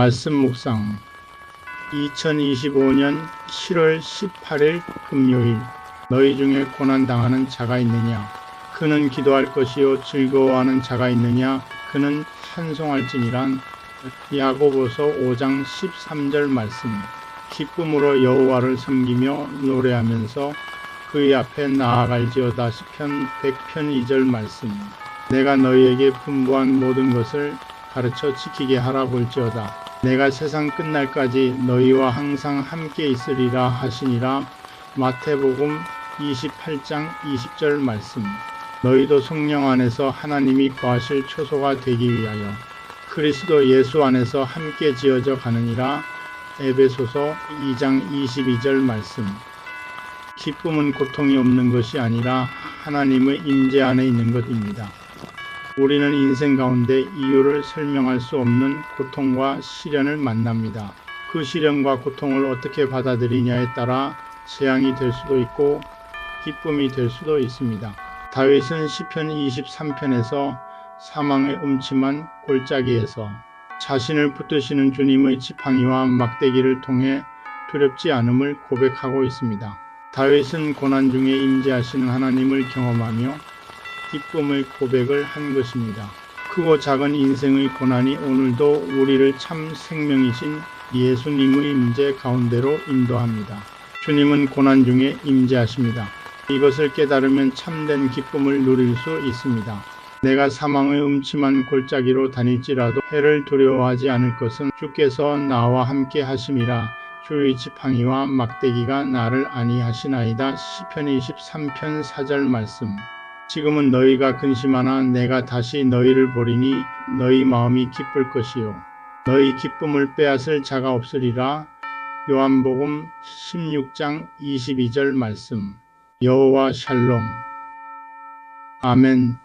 말씀 묵상. 2025년 7월 18일 금요일. 너희 중에 고난 당하는 자가 있느냐? 그는 기도할 것이요 즐거워하는 자가 있느냐? 그는 찬송할지니란 야고보서 5장 13절 말씀. 기쁨으로 여호와를 섬기며 노래하면서 그의 앞에 나아갈지어다 시편 100편 2절 말씀. 내가 너희에게 분부한 모든 것을 가르쳐 지키게 하라 볼지어다 내가 세상 끝날까지 너희와 항상 함께 있으리라 하시니라. 마태복음 28장 20절 말씀. 너희도 성령 안에서 하나님이 거하실 초소가 되기 위하여 그리스도 예수 안에서 함께 지어져 가느니라. 에베소서 2장 22절 말씀. 기쁨은 고통이 없는 것이 아니라 하나님의 임재 안에 있는 것입니다. 우리는 인생 가운데 이유를 설명할 수 없는 고통과 시련을 만납니다. 그 시련과 고통을 어떻게 받아들이냐에 따라 재앙이 될 수도 있고 기쁨이 될 수도 있습니다. 다윗은 시편 23편에서 사망의 음침한 골짜기에서 자신을 붙드시는 주님의 지팡이와 막대기를 통해 두렵지 않음을 고백하고 있습니다. 다윗은 고난 중에 임재하시는 하나님을 경험하며 기쁨의 고백을 한 것입니다. 크고 작은 인생의 고난이 오늘도 우리를 참 생명이신 예수님의 임재 가운데로 인도합니다. 주님은 고난 중에 임재하십니다. 이것을 깨달으면 참된 기쁨을 누릴 수 있습니다. 내가 사망의 음침한 골짜기로 다닐지라도 해를 두려워하지 않을 것은 주께서 나와 함께 하심이라 주의 지팡이와 막대기가 나를 안위하시나이다. 시편 23편 4절 말씀 지금은 너희가 근심하나 내가 다시 너희를 보리니 너희 마음이 기쁠 것이요. 너희 기쁨을 빼앗을 자가 없으리라. 요한복음 16장 22절 말씀. 여호와 샬롬. 아멘